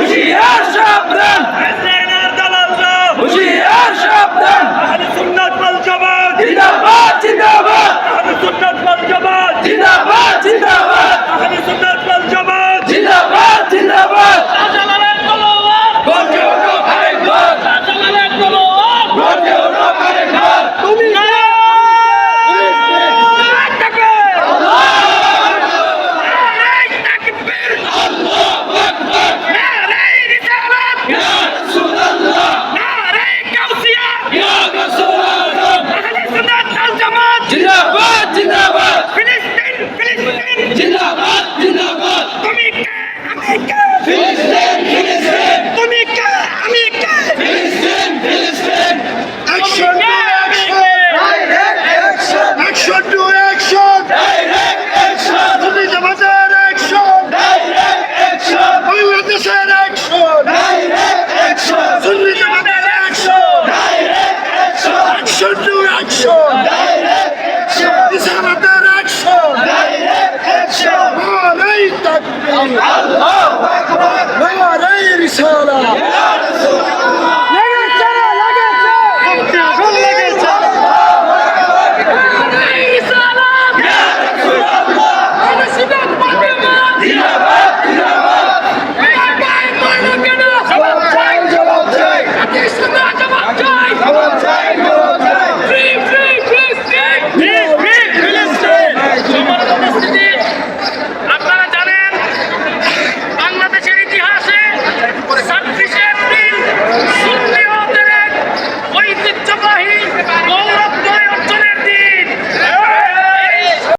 Hüseyin'e şaptan! Hüseyin'e dalallı! Hüseyin'e şaptan! sure.